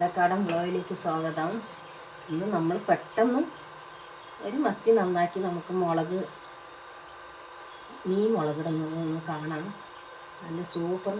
പാലക്കാടൻ വ്ലോഗിലേക്ക് സ്വാഗതം. ഇന്ന് നമ്മൾ പെട്ടെന്ന് ഒരു മത്തി നന്നാക്കി നമുക്ക് മുളക് മീൻ മുളകിടുന്നത് ഒന്ന് കാണാം. നല്ല സൂപ്പർ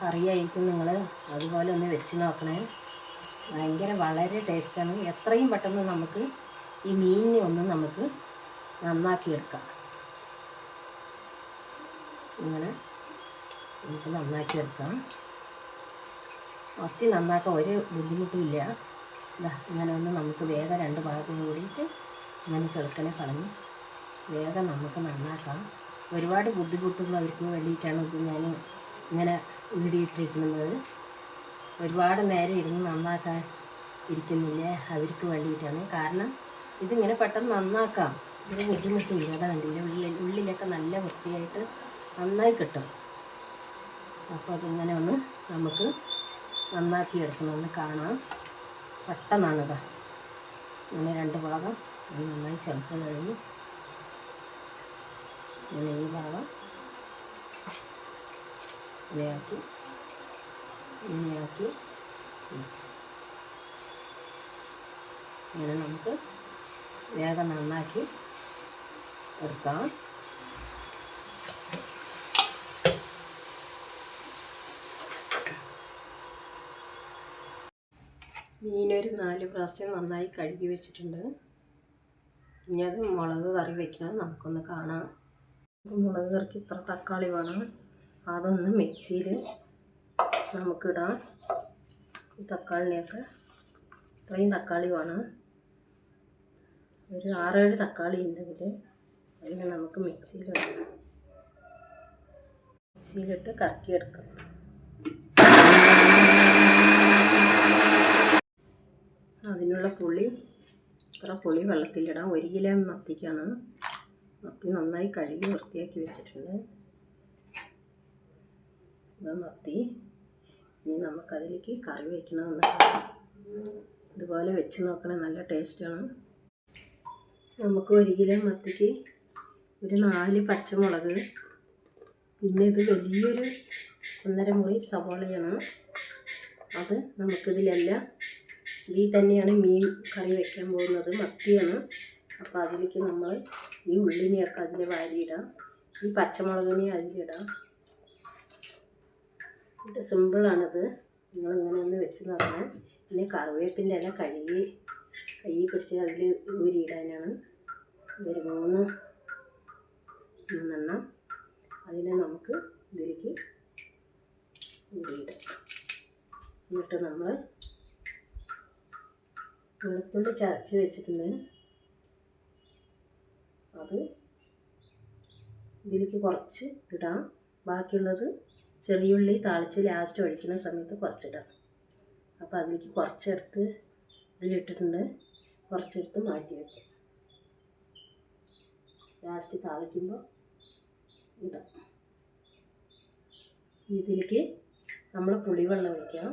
കറിയായിരിക്കും നിങ്ങൾ അതുപോലെ ഒന്ന് വെച്ച് നോക്കണേ. ഭയങ്കര വളരെ ടേസ്റ്റാണ്. എത്രയും പെട്ടെന്ന് നമുക്ക് ഈ മീനിനെ ഒന്ന് നമുക്ക് നന്നാക്കിയെടുക്കാം. ഇങ്ങനെ നമുക്ക് നന്നാക്കിയെടുക്കാം. മത്തി നന്നാക്കാൻ ഒരു ബുദ്ധിമുട്ടില്ല ഇതാ ഇങ്ങനെ ഒന്ന് നമുക്ക് വേഗം രണ്ട് ഭാഗത്തും കൂടിയിട്ട് ഇങ്ങനെ ചെറുക്കനെ കളഞ്ഞ് വേഗം നമുക്ക് നന്നാക്കാം. ഒരുപാട് ബുദ്ധിമുട്ടുള്ളവർക്ക് വേണ്ടിയിട്ടാണ് ഇത് ഞാൻ ഇങ്ങനെ വീഡിയോ ഒരുപാട് നേരം ഇരുന്ന് നന്നാക്കാൻ ഇരിക്കുന്നില്ല അവർക്ക് വേണ്ടിയിട്ടാണ്. കാരണം ഇതിങ്ങനെ പെട്ടെന്ന് നന്നാക്കാം. ഇതിന് ബുദ്ധിമുട്ടില്ല. അതാ കണ്ടില്ല ഉള്ളിൽ ഉള്ളിലൊക്കെ നല്ല വൃത്തിയായിട്ട് നന്നായി കിട്ടും. അപ്പോൾ അതിങ്ങനെ ഒന്ന് നമുക്ക് നന്നാക്കി എടുക്കണമെന്ന് കാണാം പെട്ടെന്നാണിത്. ഇങ്ങനെ രണ്ട് ഭാഗം അത് നന്നായി ചെറുത്ത് കഴിഞ്ഞ് ഇങ്ങനെ ഈ ഭാഗം ഇങ്ങനെയാക്കി ഇങ്ങനെയാക്കി ഇങ്ങനെ നമുക്ക് വേഗം നന്നാക്കി എടുക്കാം. മീനൊരു നാല് പ്രാവശ്യം നന്നായി കഴുകി വെച്ചിട്ടുണ്ട്. ഇനി അത് മുളക് കറി വെക്കണം. നമുക്കൊന്ന് കാണാം. മുളക് കറിക്ക് ഇത്ര തക്കാളി വേണം. അതൊന്ന് മിക്സിയിൽ നമുക്കിടാം. തക്കാളിനെയൊക്കെ ഇത്രയും തക്കാളി വേണം. ഒരു ആറേഴ് തക്കാളി ഉണ്ട് ഇതിൽ അതിനെ നമുക്ക് മിക്സിയിലിടാം മിക്സിയിലിട്ട് കറക്കിയെടുക്കാം. അതിനുള്ള പുളി ഇത്ര പുളി വെള്ളത്തിലിടാം ഒരു കിലോ മത്തിക്കാണ്. മത്തി നന്നായി കഴുകി വൃത്തിയാക്കി വെച്ചിട്ടുണ്ട്. ഇത് മത്തി. ഇനി നമുക്കതിലേക്ക് കറി വയ്ക്കണമെന്ന് ഇതുപോലെ വെച്ച് നോക്കണേ നല്ല ടേസ്റ്റാണ്. നമുക്ക് ഒരു കിലോ മത്തിക്ക് ഒരു നാല് പച്ചമുളക് പിന്നെ ഇത് വലിയൊരു ഒന്നര മുറി സവാളയാണ്. അത് നമുക്കിതിലെല്ലാം ഇതിൽ തന്നെയാണ് മീൻ കറി വെക്കാൻ പോകുന്നത് മത്തിയാണ്. അപ്പോൾ അതിലേക്ക് നമ്മൾ ഈ ഉള്ളിനെയൊക്കെ അതിൽ വാരിയിടാം. ഈ പച്ചമുളകിനെ അതിലിടാം. ഇത് സിമ്പിളാണിത്. നിങ്ങളിങ്ങനെ ഒന്ന് വെച്ച് നോക്കണം. പിന്നെ കറിവേപ്പിന്റെ ഇല കഴുകി കൈ പിടിച്ച് അതിൽ ഊരിയിടാനാണ്. ഇതൊരു മൂന്ന് മൂന്നെണ്ണം അതിനെ നമുക്ക് ഇതിലേക്ക് ഊരിയിടാം. എന്നിട്ട് നമ്മൾ വെളുത്തുള്ളി ചതച്ച് വെച്ചിട്ടുണ്ട് അത് ഇതിലേക്ക് കുറച്ച് ഇടാം. ബാക്കിയുള്ളത് ചെറിയുള്ളി താളിച്ച് ലാസ്റ്റ് ഒഴിക്കുന്ന സമയത്ത് കുറച്ചിടാം. അപ്പോൾ അതിലേക്ക് കുറച്ചെടുത്ത് ഇതിലിട്ടിട്ടുണ്ട്. കുറച്ചെടുത്ത് മാറ്റി വയ്ക്കാം ലാസ്റ്റ് താളിക്കുമ്പോൾ ഇടാം. ഇതിലേക്ക് നമ്മൾ പുളിവെള്ളം ഒഴിക്കാം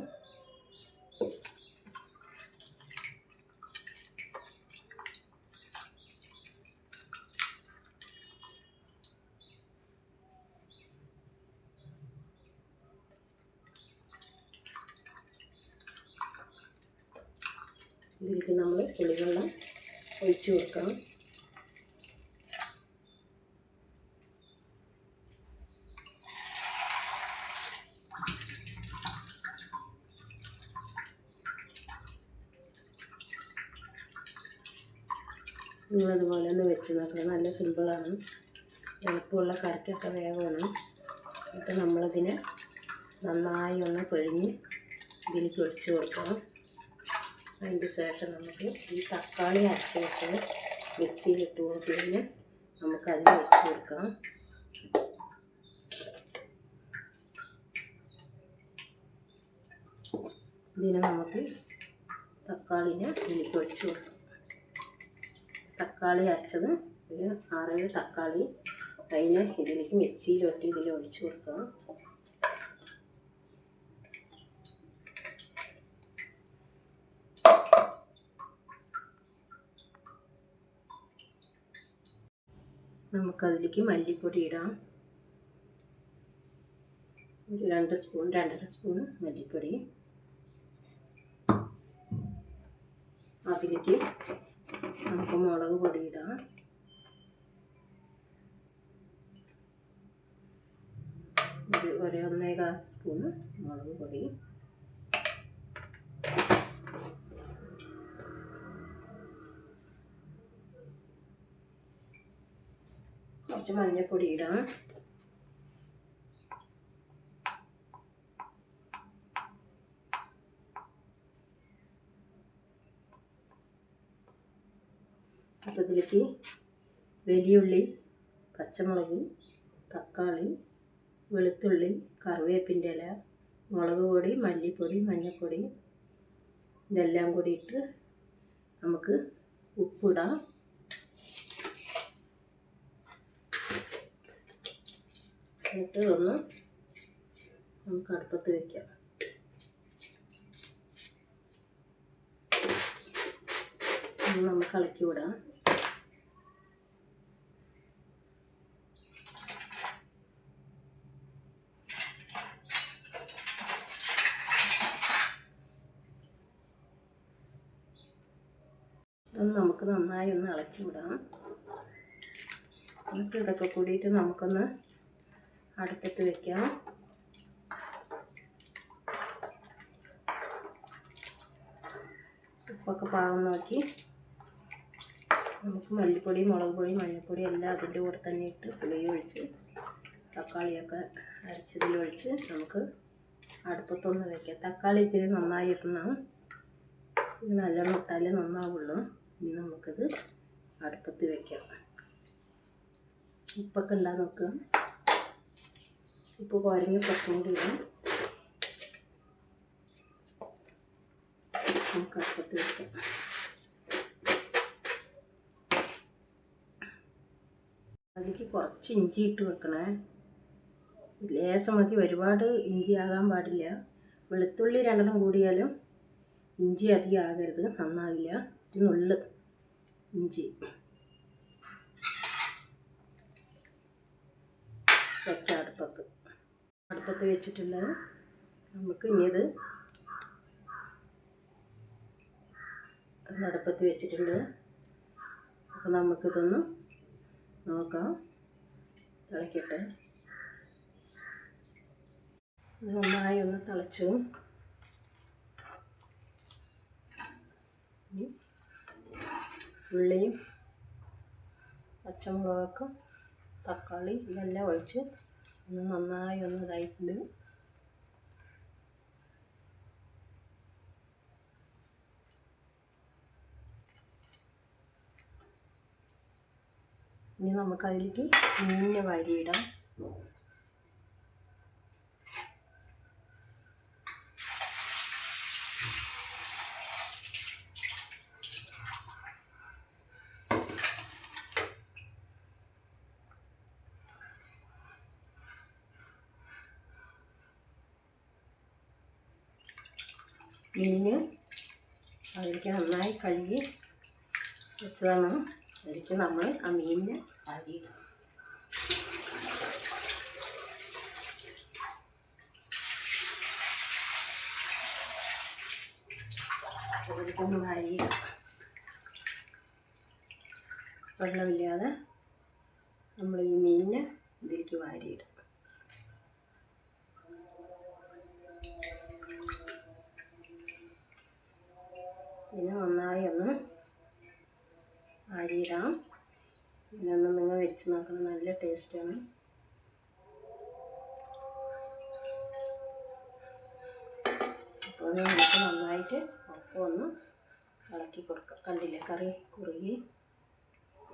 ഇതിലേക്ക് നമ്മൾ പുളിവെള്ളം ഒഴിച്ചു കൊടുക്കണം. നിങ്ങളതുപോലെ ഒന്ന് വെച്ച് നോക്കണം. നല്ല സിമ്പിളാണ്. എളുപ്പമുള്ള കറിക്കൊക്കെ വേഗമാണ് എന്നിട്ട് നമ്മളതിനെ നന്നായി ഒന്ന് പിഴിഞ്ഞ് ഇതിലേക്ക് ഒഴിച്ച് കൊടുക്കണം. അതിന്റെ ശേഷം നമുക്ക് ഈ തക്കാളി അരച്ച് വെച്ചത് മിക്സിയിലിട്ട് കൊടുത്തതിന് നമുക്ക് അതിൽ വെച്ച് കൊടുക്കാം. ഇതിന് നമുക്ക് തക്കാളിനെ ഇതിലേക്ക് ഒഴിച്ച് കൊടുക്കാം. തക്കാളി അരച്ചത് ഒരു ആറേഴ് തക്കാളി അതിനെ ഇതിലേക്ക് മിക്സിയിലിട്ട് ഇതിൽ ഒഴിച്ച് കൊടുക്കാം. നമുക്കതിലേക്ക് മല്ലിപ്പൊടി ഇടാം. ഒരു രണ്ട് സ്പൂൺ രണ്ടര സ്പൂൺ മല്ലിപ്പൊടി. അതിലേക്ക് നമുക്ക് മുളക് പൊടി ഇടാം. ഒരു ഒരു ഒന്നേകാൽ സ്പൂൺ മുളക് പൊടി. കുറച്ച് മഞ്ഞൾപ്പൊടി ഇടാം. അപ്പോൾ ഇതിലേക്ക് വലിയുള്ളി പച്ചമുളക് തക്കാളി വെളുത്തുള്ളി കറിവേപ്പിന്റെ ഇല മുളക് പൊടി മല്ലിപ്പൊടി മഞ്ഞൾപ്പൊടി ഇതെല്ലാം കൂടി ഇട്ട് നമുക്ക് ഉപ്പിടാം. എന്നിട്ട് ഒന്ന് നമുക്ക് അടുപ്പത്ത് വയ്ക്കാം നമുക്ക് ഇളക്കി വിടാം. നമുക്ക് നന്നായി ഒന്ന് ഇളക്കി വിടാം. നമുക്ക് ഇതൊക്കെ കൂടിയിട്ട് നമുക്കൊന്ന് അടുപ്പത്ത് വെക്കാം. ഉപ്പൊക്കെ പാകം നോക്കി. നമുക്ക് മല്ലിപ്പൊടി മുളക് പൊടി മഞ്ഞൾപ്പൊടി എല്ലാം അതിന്റെ കൂടെ തന്നെ ഇട്ട് പുളി ഒഴിച്ച് തക്കാളിയൊക്കെ അരച്ചതിൽ ഒഴിച്ച് നമുക്ക് അടുപ്പത്തൊന്ന് വെക്കാം. തക്കാളി ഇത്തിരി നന്നായി ഇടണം. ഇത് നല്ലോണം ഇട്ടാലേ നന്നാവുള്ളൂ. ഇനി നമുക്കത് അടുപ്പത്ത് വെക്കാം. ഉപ്പൊക്കെ ഉണ്ടാ നോക്കുക ഉപ്പ് കുരങ്ങി കുറച്ചും കൂടി ഇടാം നമുക്ക് അപ്പത്ത് അതിലേക്ക് കുറച്ച് ഇഞ്ചി ഇട്ട് വെക്കണേ. ലേശം മതി. ഒരുപാട് ഇഞ്ചി ആകാൻ പാടില്ല. വെളുത്തുള്ളി രണ്ടെണ്ണം കൂടിയാലും ഇഞ്ചി അധികം ആകരുത്. നന്നാകില്ല ഒരു നുള്ള് ഇഞ്ചി. വെക്കാം അടുപ്പത്ത് വെച്ചിട്ടുള്ളത് നമുക്ക് ഇനി ഇത് അടുപ്പത്ത് വെച്ചിട്ടുണ്ട്. അപ്പോൾ നമുക്കിതൊന്ന് നോക്കാം. തിളക്കട്ടെ. നന്നായി ഒന്ന് തിളച്ചു. ഉള്ളിയും പച്ചമുളകൊക്കെ തക്കാളി ഇതെല്ലാം ഒഴിച്ച് ഒന്ന് നന്നായി ഒന്ന് ഇതായിട്ടുണ്ട്. ഇനി നമുക്കതിലേക്ക് മീനിനെ വാരിയിടാം. മീന് അതിലേക്ക് നന്നായി കഴുകി വെച്ചതാണ്. അതിലേക്ക് നമ്മൾ ആ മീനിനെ അരിയിടും. അതിലേക്കൊന്ന് വാരിയിടാം വെള്ളമില്ലാതെ നമ്മൾ ഈ മീനിനെ ഇതിലേക്ക് വാരിയിടും പിന്നെ നന്നായി ഒന്ന് അരിയിടാം ഇതൊന്നും നിങ്ങൾ വെച്ച് നോക്കണം. നല്ല ടേസ്റ്റാണ്. അപ്പോൾ നമുക്ക് നന്നായിട്ട് ഒപ്പം ഒന്ന് ഇളക്കി കൊടുക്കാം. കണ്ടില്ലേ? കറി കുറുകി.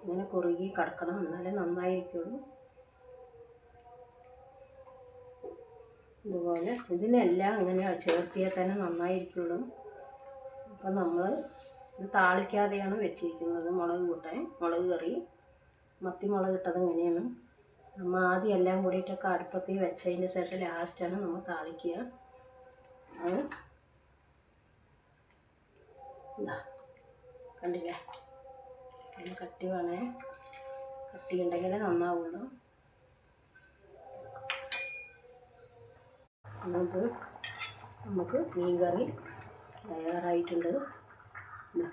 ഇങ്ങനെ കുറുകി കിടക്കണം. എന്നാലേ നന്നായിരിക്കുള്ളൂ. ഇതുപോലെ ഇതിനെല്ലാം അങ്ങനെ ചേർത്തിയാൽ തന്നെ നന്നായിരിക്കുള്ളൂ. അപ്പം നമ്മൾ ഇത് താളിക്കാതെയാണ് വെച്ചിരിക്കുന്നത്. മുളക് കൂട്ടാൻ മുളക് കറി. മത്തി മുളക് ഇട്ടത് ഇങ്ങനെയാണ്. നമ്മൾ ആദ്യം എല്ലാം കൂടിയിട്ടൊക്കെ അടുപ്പത്തിൽ വെച്ചതിന്റെ ശേഷം ലാസ്റ്റാണ് നമ്മൾ താളിക്കുക. അത് കണ്ടില്ലേ? അതിന് കട്ടി വേണേ കട്ടി ഉണ്ടെങ്കിലേ നന്നാവുള്ളൂ. എന്നിട്ട് നമുക്ക് മീൻ കറി തയ്യാറായിട്ടുണ്ട്. ഇതാ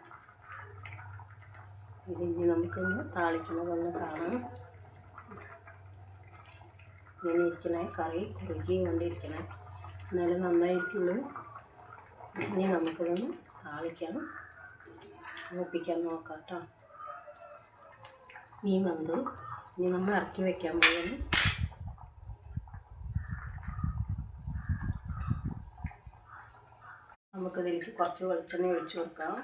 ഇത് ഇനി നമുക്കൊന്ന് താളിക്കുന്നതൊന്ന് കാണാം. ഇങ്ങനെ ഇരിക്കണേ കറി കുറുകി കൊണ്ടിരിക്കണേ. എന്നാലും നന്നായിരിക്കുള്ളൂ. ഇനി നമുക്കിതൊന്ന് താളിക്കാം. മൂപ്പിക്കാൻ നോക്കാം കേട്ടോ മീൻ വന്നു. ഇനി നമ്മൾ ഇറക്കി വയ്ക്കാൻ പോകുന്നു നമുക്കതിലേക്ക് കുറച്ച് വെളിച്ചെണ്ണ ഒഴിച്ചു കൊടുക്കാം.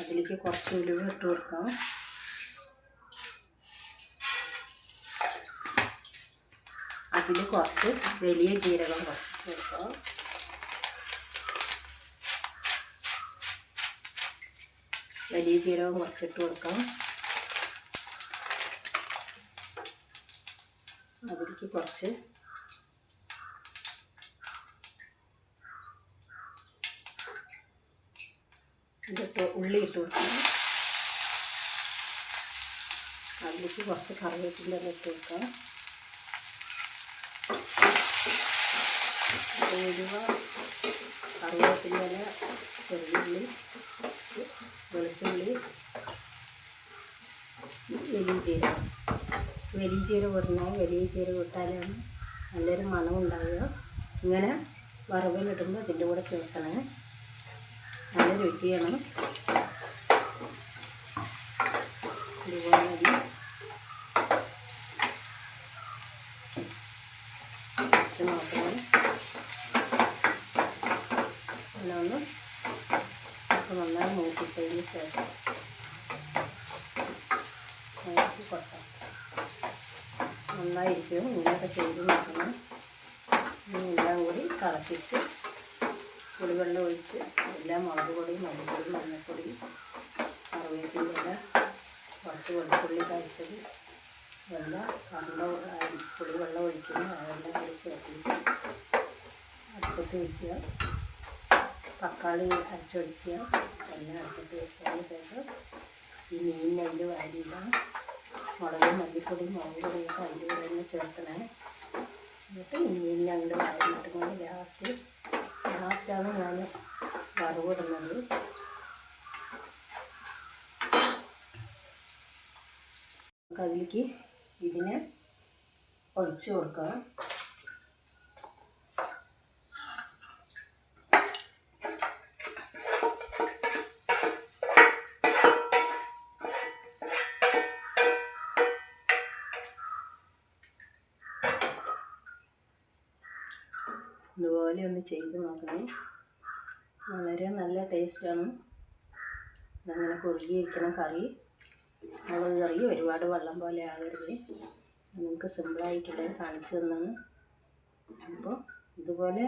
അതിലേക്ക് കുറച്ച് ഉലുവ ഇട്ട് കൊടുക്കാം. അതിൽ കുറച്ച് വലിയ ജീരകം കുറച്ച് കൊടുക്കാം. വലിയ ജീരകം കുറച്ചിട്ട് കൊടുക്കാം. അതിലേക്ക് കുറച്ച് ഇതിപ്പോൾ ഉള്ളി ഇട്ട് കൊടുക്കാം അതിലേക്ക് കുറച്ച് കറിവേപ്പിന്റെ ഇട്ട് കൊടുക്കാം. ഉലുവ കറിവേപ്പിന്റെ ഇല ചെറുള്ളി വെളുത്തുള്ളി വലിയ ജീരകം വലിയ ജീരകം ഇടണം. വലിയ ജീരകം ഇട്ടാലാണ് നല്ലൊരു മണം ഉണ്ടാവുക. ഇങ്ങനെ വറവിലിടുമ്പോൾ ഇതിന്റെ കൂടെ ചേർക്കണേ. നല്ല രുചിയാണ്. ഇതുപോലെ മതി കുറച്ച് നോക്കണം എല്ലാം നന്നായി മൂപ്പിച്ചതിന് ശേഷം നോക്കി കൊട്ടാം നന്നായിരിക്കും. ഇങ്ങനെയൊക്കെ ചെയ്ത് നോക്കണം ഇനി എല്ലാം കൂടി തിളപ്പിച്ച് പുളിവെള്ളം ഒഴിച്ച് എല്ലാം മുളക് പൊടി മല്ലിപ്പൊടി മഞ്ഞൾപ്പൊടി കറിവേപ്പിന്റെ ഇല കുറച്ച് വെളുത്തുള്ളി കഴിച്ചത് എല്ലാം പുളി വെള്ളം ഒഴിക്കുന്നു. അതെല്ലാം കൂടി ചേർത്തിട്ട് അടുപ്പത്ത് വയ്ക്കുക തക്കാളി അരച്ചൊഴിക്കുക എല്ലാം അടുപ്പത്ത് വെച്ചതിന് ശേഷം ഈ മീൻ അതിൽ വാരിയില്ല മുളകും മല്ലിപ്പൊടിയും മുളക് പൊടിയൊക്കെ അതിന്റെ കൂടെ തന്നെ ചേർക്കണേ. എന്നിട്ട് ഈ മീനിനെ അങ്ങോട്ട് വാരിയിട്ട് കൊണ്ട് ലാസ്റ്റ് ലാസ്റ്റാണ് ഞാൻ വറവിടുന്നത്. അതിലേക്ക് ഇതിനെ ഒഴിച്ച് കൊടുക്കുക. ഇതുപോലെ ഒന്ന് ചെയ്ത് നോക്കണേ. വളരെ നല്ല ടേസ്റ്റാണ് ഇതങ്ങനെ കുറുകിയിരിക്കണം കറി. മുളക് കറി ഒരുപാട് വെള്ളം പോലെ ആകരുത് നിങ്ങൾക്ക് സിമ്പിളായിട്ടുള്ളത് കാണിച്ചു തന്നാണ്. അപ്പോൾ ഇതുപോലെ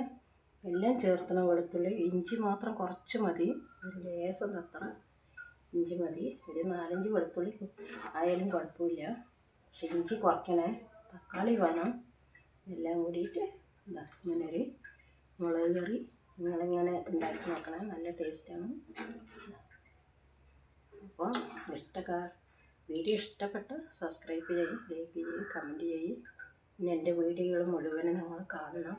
എല്ലാം ചേർത്തണം വെളുത്തുള്ളി. ഇഞ്ചി മാത്രം കുറച്ച് മതി. ഒരു ലേസം തത്ര ഇഞ്ചി മതി. ഒരു നാലഞ്ച് വെളുത്തുള്ളി ആയാലും കുഴപ്പമില്ല. പക്ഷെ ഇഞ്ചി കുറയ്ക്കണേ. തക്കാളി വേണം. എല്ലാം കൂടിയിട്ട് എന്താ ഇങ്ങനെ ഒരു മുളക് കറി നിങ്ങളിങ്ങനെ ഉണ്ടാക്കി നോക്കണേ. നല്ല ടേസ്റ്റാണ് അപ്പോൾ ഇഷ്ടക്കാർ വീഡിയോ ഇഷ്ടപ്പെട്ട് സബ്സ്ക്രൈബ് ചെയ്യും ലൈക്ക് ചെയ്യും കമന്റ് ചെയ്യും. പിന്നെ എന്റെ വീഡിയോകൾ മുഴുവനും നിങ്ങൾ കാണണം.